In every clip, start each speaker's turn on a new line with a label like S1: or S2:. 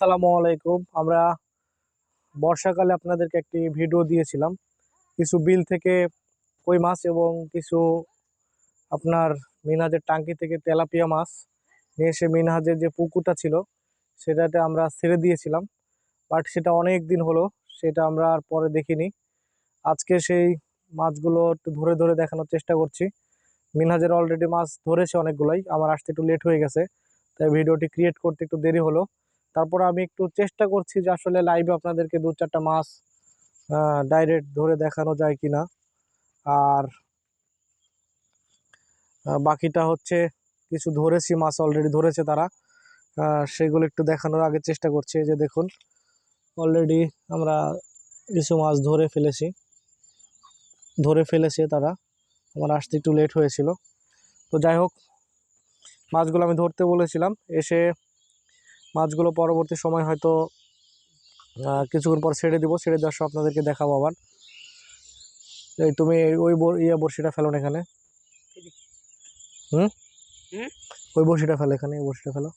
S1: আসসালামু আলাইকুম। আমরা বর্ষাকালে আপনাদেরকে একটি ভিডিও দিয়েছিলাম। কিছু বিল থেকে কই মাছ এবং কিছু আপনার মিনহাজের টাঙ্কি থেকে তেলাপিয়া মাছ নিয়ে এসে মিনহাজের যে পুকুরটা ছিল, সেটাতে আমরা ছেড়ে দিয়েছিলাম। বাট সেটা অনেক দিন হলো, সেটা আমরা আর পরে দেখিনি। আজকে সেই মাছগুলো একটু ধরে ধরে দেখানোর চেষ্টা করছি। মিনহাজের অলরেডি মাছ ধরেছে অনেকগুলোই, আমার আসতে একটু লেট হয়ে গেছে, তাই ভিডিওটি ক্রিয়েট করতে একটু দেরি হলো। তারপর আমি একটু চেষ্টা করছি যে আসলে লাইভে আপনাদেরকে দু চারটা মাছ ডাইরেক্ট ধরে দেখানো যায় কিনা। আর বাকিটা হচ্ছে কিছু ধরেছি মাছ অলরেডি ধরেছে তারা। সেগুলো একটু দেখানোর আগে চেষ্টা করছি। যে দেখুন অলরেডি আমরা কিছু মাছ ধরে ফেলেছি। ধরে ফেলেছে তারা। আমার আসতে একটু লেট হয়েছিল। তো যাই হোক, মাছগুলো আমি ধরতে বলেছিলাম। এসে মাছগুলো পরবর্তী সময় হয়তো কিছুক্ষণ পর ছেড়ে দিব। ছেড়ে দেওয়ার সময় আপনাদেরকে দেখাবো আবার। এই তুমি ওই ইয়ে বড়শিটা ফেলো না এখানে। হুম? ওই বড়শিটা ফেলো এখানে এই বড়শিটা ফেলো।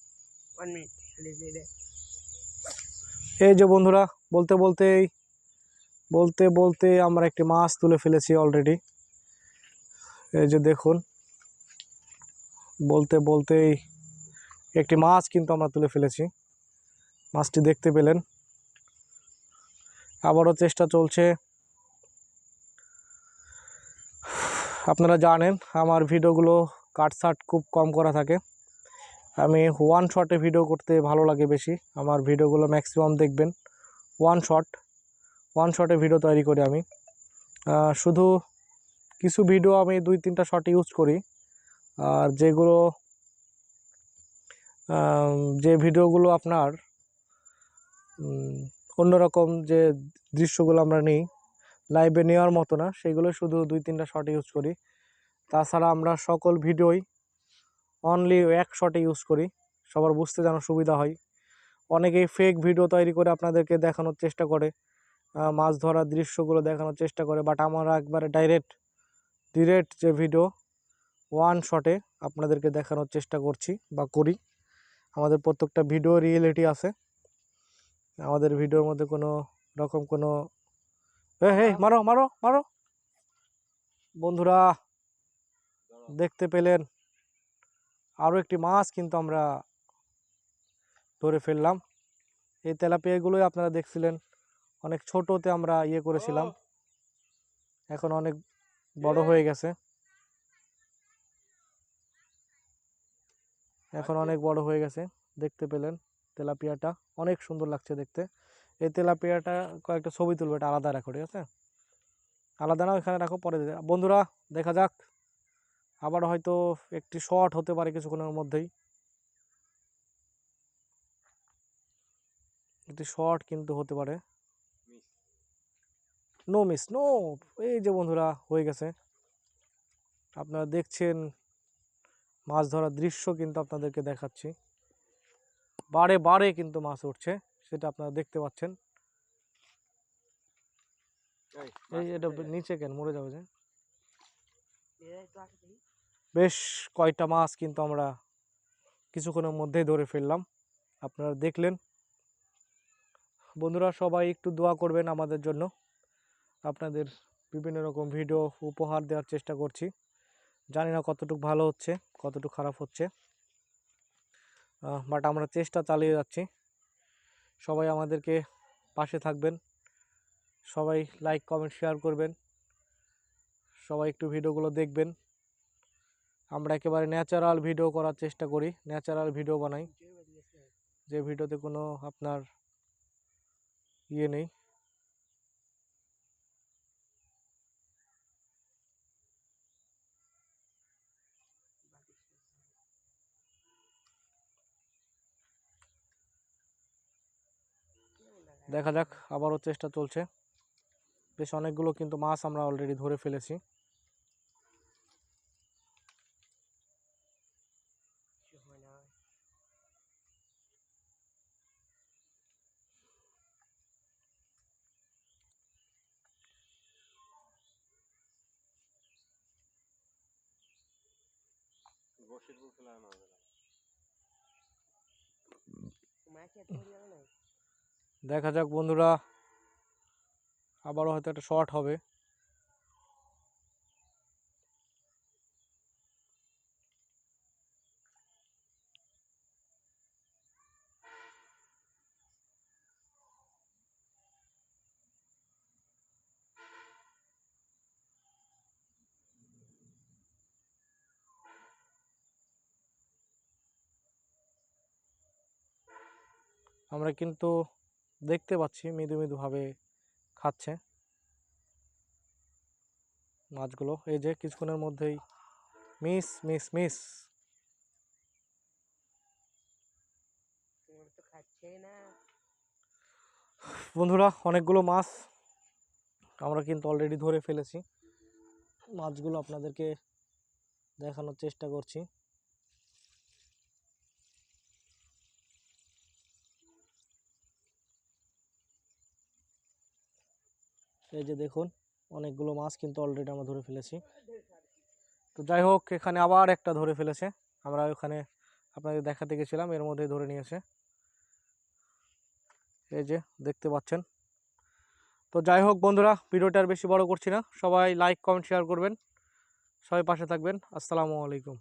S1: এই যে বন্ধুরা বলতে বলতেই বলতে বলতে আমরা একটি মাছ তুলে ফেলেছি অলরেডি এই যে দেখুন বলতে বলতেই একটি মাছ কিন্তু আমরা তুলে ফেলেছি। মাছটি দেখতে পেলেন। আবারও চেষ্টা চলছে। আপনারা জানেন, আমার ভিডিওগুলো কাটসাট খুব কম করা থাকে। আমি ওয়ান শটে ভিডিও করতে ভালো লাগে বেশি। আমার ভিডিওগুলো ম্যাক্সিমাম দেখবেন। ওয়ান শট ওয়ান শটে ভিডিও তৈরি করি আমি। শুধু কিছু ভিডিও আমি দুই তিনটা শট ইউজ করি। আর যেগুলো যে ভিডিওগুলো আপনার অন্যরকম যে দৃশ্যগুলো আমরা নিই লাইভে নেওয়ার মতো না, সেগুলো শুধু দুই তিনটা শট ইউজ করি। তাছাড়া আমরা সকল ভিডিওই অনলি এক শটে ইউজ করি, সবার বুঝতে যেন সুবিধা হয়। অনেকেই ফেক ভিডিও তৈরি করে আপনাদেরকে দেখানোর চেষ্টা করে মাছ ধরার দৃশ্যগুলো দেখানোর চেষ্টা করে বাট আমরা একবারে ডাইরেক্ট ডিরেক্ট যে ভিডিও ওয়ান শটে আপনাদেরকে দেখানোর চেষ্টা করছি বা করি। আমাদের প্রত্যেকটা ভিডিও রিয়েলিটি আছে। আমাদের ভিডিওর মধ্যে কোনো রকম কোনো হে মারো মারো মারো। বন্ধুরা দেখতে পেলেন। আরও একটি মাছ কিন্তু আমরা ধরে ফেললাম। এই তেলাপিয়াগুলোই আপনারা দেখছিলেন। অনেক ছোটোতে আমরা ইয়ে করেছিলাম। এখন অনেক বড় হয়ে গেছে। এখন অনেক বড় হয়ে গেছে দেখতে পেলেন তেলাপিয়াটা। অনেক সুন্দর লাগছে দেখতে। এই তেলাপিয়াটা কয়েকটা ছবি তুলবে এটা আলাদা রাখো ঠিক আছে? আলাদা না এখানে রাখো পরে বন্ধুরা দেখা যাক। আবার হয়তো একটি শর্ট হতে পারে কিছুক্ষণের মধ্যেই। একটি শর্ট কিন্তু হতে পারে। নো মিস নো এই যে বন্ধুরা হয়ে গেছে। আপনারা দেখছেন মাছ ধরার দৃশ্য কিন্তু আপনাদেরকে দেখাচ্ছি। বারে বারে কিন্তু মাছ উঠছে সেটা আপনারা দেখতে পাচ্ছেন। এই এটা নিচে কেন? মরে যাবে যে। বেশ কয়টা মাছ কিন্তু আমরা কিছুক্ষণের মধ্যেই ধরে ফেললাম। আপনারা দেখলেন। বন্ধুরা সবাই একটু দোয়া করবেন আমাদের জন্য। আপনাদের বিভিন্ন রকম ভিডিও উপহার দেওয়ার চেষ্টা করছি। জানি না কতটুকু ভালো হচ্ছে, কতটুকু খারাপ হচ্ছে। বাট আমরা চেষ্টা চালিয়ে যাচ্ছি। সবাই আমাদেরকে পাশে থাকবেন। সবাই লাইক কমেন্ট শেয়ার করবেন। সবাই একটু ভিডিওগুলো দেখবেন। আমরা একেবারে ন্যাচারাল ভিডিও করার চেষ্টা করি ন্যাচারাল ভিডিও বানাই। যে ভিডিওতে কোনো আপনার ইয়ে নেই। দেখা যাক আবারও চেষ্টা চলছে। বেশ অনেকগুলো কিন্তু মাছ আমরা অলরেডি ধরে ফেলেছি।
S2: মাছ
S1: দেখা যাক বন্ধুরা আবারও হয়তো একটা শর্ট হবে। আমরা কিন্তু দেখতে পাচ্ছি মৃদু মৃদুভাবে খাচ্ছে মাছগুলো। এই যে কিছুক্ষণের মধ্যেই মিস মিস মিস। বন্ধুরা অনেকগুলো মাছ আমরা কিন্তু অলরেডি ধরে ফেলেছি। মাছগুলো আপনাদেরকে দেখানোর চেষ্টা করছি। এই যে দেখুন, অনেকগুলো মাছ কিন্তু অলরেডি আমরা ধরে ফেলেছি। তো যাই হোক, এখানে আবার একটা ধরে ফেলেছে। আমরা ওখানে আপনাদের দেখাতে গেছিলাম, এর মধ্যে ধরে নিয়েছে। এই যে দেখতে পাচ্ছেন। তো যাই হোক বন্ধুরা, ভিডিওটা আর বেশি বড় করছি না। সবাই লাইক কমেন্ট শেয়ার করবেন। সবাই পাশে থাকবেন। আসসালামু আলাইকুম।